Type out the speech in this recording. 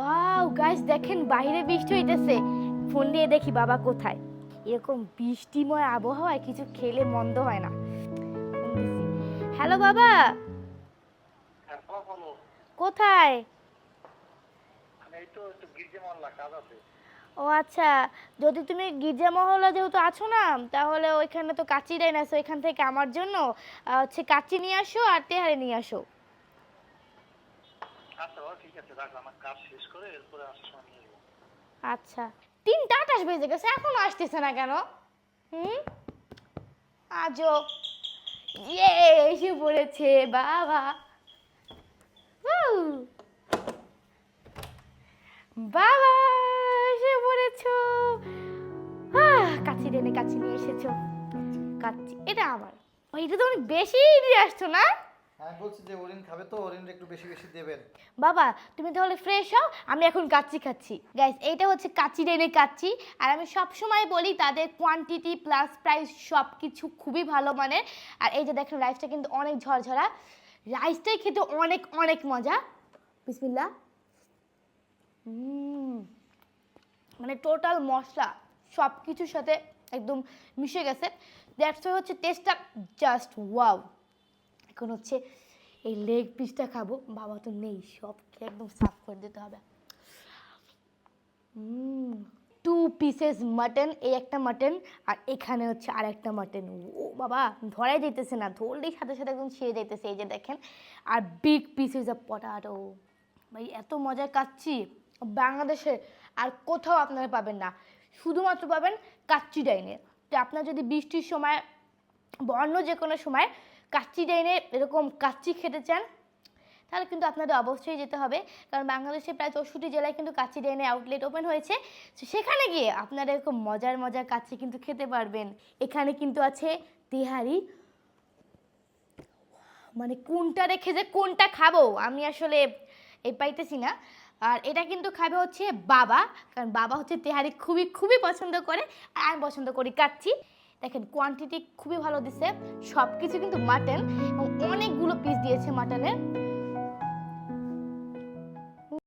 Wow guys দেখেন বাইরে বৃষ্টি হইতেছে। ফোন দিয়ে দেখি বাবা কোথায়। এরকম বৃষ্টিময় আবহাওয়ায় কিছু খেলে মন্দ হয় না। হ্যালো বাবা। কোথায়? ও আচ্ছা যদি তুমি গির্জা মহল্লা যেহেতু আছো না, তাহলে ওইখানে তো কাচি ডাইন আছে, ওইখান থেকে আমার জন্য হচ্ছে কাচি নিয়ে আসো আর তেহারে নিয়ে আসো। আচ্ছা তিনটা আটাশ বেজে গেছে এখনও আসতেছে না কেন? হুম? আজও ইয়ে এসে পড়েছে বাবা। বাবা এসে পড়েছো। কাচি টেনে কাচি নিয়ে এসেছ। কাচি এটা আমার। ও, এটা তো অনেক বেশি নিয়ে আসছো না? আমি বলছি যে ওরিন খাবে তো ওরিন একটু বেশি বেশি দেবেন। বাবা, তুমি তাহলে ফ্রেশ হও, আমি এখন কাচ্চি খাচ্ছি। গাইস এইটা হচ্ছে কাচ্চি রেনে কাচ্চি। আর আমি সব সময় বলি, তাদের কোয়ান্টিটি প্লাস প্রাইস সব কিছু খুবই ভালো মানের। আর এই যে দেখেন রাইসটা কিন্তু অনেক ঝরঝরা। রাইসটাই খেতে অনেক অনেক মজা। বিসমিল্লা মানে টোটাল মশলা সব কিছুর সাথে একদম মিশে গেছে। দ্যাটস হচ্ছে টেস্টটা জাস্ট ওয়াও এখন হচ্ছে এই লেগ পিসটা খাব। বাবা তো নেই সবকে একদম সাফ করে দিতে হবে। টু পিসেস মাটন এই একটা মাটন আর এখানে হচ্ছে আর একটা মাটন ও বাবা, ধরাই যাইতেছে না, ধরলেই সাথে সাথে একদম ছিঁড়ে যাইতেছে, এই যে দেখেন। আর বিগ পিসেস অফ পটাটো ভাই, এত মজা কাচ্ছি বাংলাদেশে আর কোথাও আপনারা পাবেন না। শুধুমাত্র পাবেন কাচ্চি ডাইনে। তো আপনার যদি বৃষ্টির সময় বা অন্য যে কোনো সময় কাচ্চি ডাইনে এরকম কাচ্চি খেতে চান, তাহলে কিন্তু আপনাদের অবশ্যই যেতে হবে। কারণ বাংলাদেশে প্রায় চৌষট্টি জেলায় কিন্তু কাচ্চি ডাইনে আউটলেট ওপেন হয়েছে। সেখানে গিয়ে আপনারা এরকম মজার মজার কাচ্চি কিন্তু খেতে পারবেন। এখানে কিন্তু আছে তেহারি। মানে কোনটা রেখে যে কোনটা খাব, আমি আসলে এই পাইতেছি না। আর এটা কিন্তু খাবে হচ্ছে বাবা, কারণ বাবা হচ্ছে তেহারি খুবই খুবই পছন্দ করে। আর আমি পছন্দ করি কাচ্ছি দেখেন কোয়ান্টিটি খুবই ভালো দিছে। সব কিছু কিন্তু মাটন এবং অনেকগুলো পিস দিয়েছে মাটনের